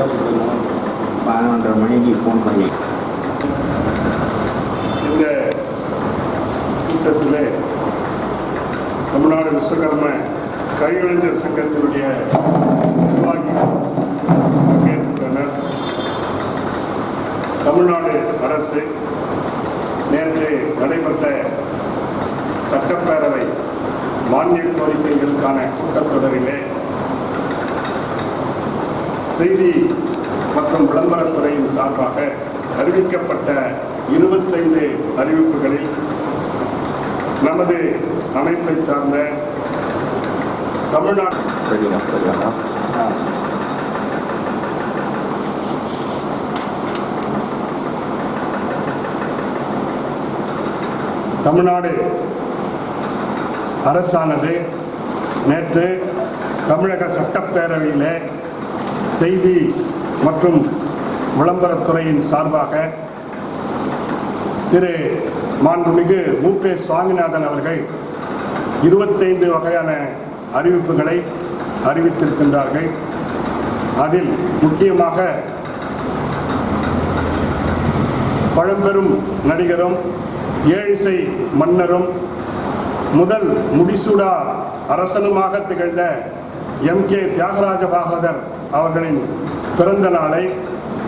பதினொன்றரை மணிக்கு ஃபோன் பண்ணி. இந்த கூட்டத்தில் தமிழ்நாடு விஸ்வகர்ம கைவினைஞர் சங்கத்தினுடைய நிர்வாகிகள் பங்கேற்றுள்ளனர் தமிழ்நாடு அரசு நேற்று நடைபெற்ற சட்டப்பேரவை மானிய கோரிக்கைகளுக்கான கூட்டத்தொடரிலே செய்தி மற்றும் விளம்பரத்துறையின் சார்பாக அறிவிக்கப்பட்ட இருபத்தைந்து அறிவிப்புகளில் நமது அமைப்பை சார்ந்த தமிழ்நாடு தமிழ்நாடு அரசானது நேற்று தமிழக சட்டப்பேரவையிலே செய்தி மற்றும் விளம்பரத்துறையின் சார்பாக திரு மாண்புமிகு மூப்பே சுவாமிநாதன் அவர்கள் இருபத்தைந்து வகையான அறிவிப்புகளை அறிவித்திருக்கின்றார்கள். அதில் முக்கியமாக பழம்பெரும் நடிகரும் ஏழிசை மன்னரும் முதல் முடிசூடா அரசனுமாக திகழ்ந்த எம் கே தியாகராஜ பாகவதர் அவர்களின் பிறந்த நாளை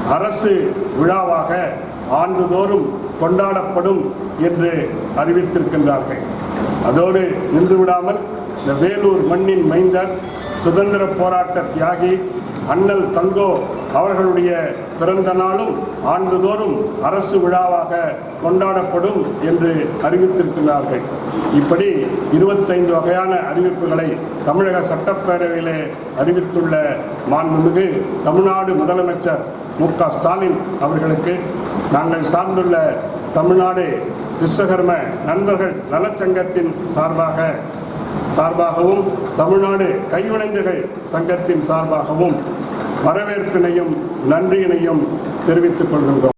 அரசு விழாவாக ஆண்டுதோறும் கொண்டாடப்படும் என்று அறிவித்திருக்கின்றார்கள். அதோடு நின்று விடாமல் இந்த வேலூர் மண்ணின் மைந்தர் சுதந்திர போராட்ட தியாகி அண்ணல் தங்கோ அவர்களுடைய பிறந்த நாளும் ஆண்டுதோறும் அரசு விழாவாக கொண்டாடப்படும் என்று அறிவித்திருக்கிறார்கள். இப்படி இருபத்தைந்து வகையான அறிவிப்புகளை தமிழக சட்டப்பேரவையிலே அறிவித்துள்ள மாண்புமிகு தமிழ்நாடு முதலமைச்சர் மு க ஸ்டாலின் அவர்களுக்கு நாங்கள் சார்ந்துள்ள தமிழ்நாடு விஸ்வகர்ம நண்பர்கள் நலச்சங்கத்தின் சார்பாக சார்பாகவும் தமிழ்நாடு கைவினைஞர்கள் சங்கத்தின் சார்பாகவும் வரவேற்பினையும் நன்றியினையும் தெரிவித்துக் கொள்கின்றோம்.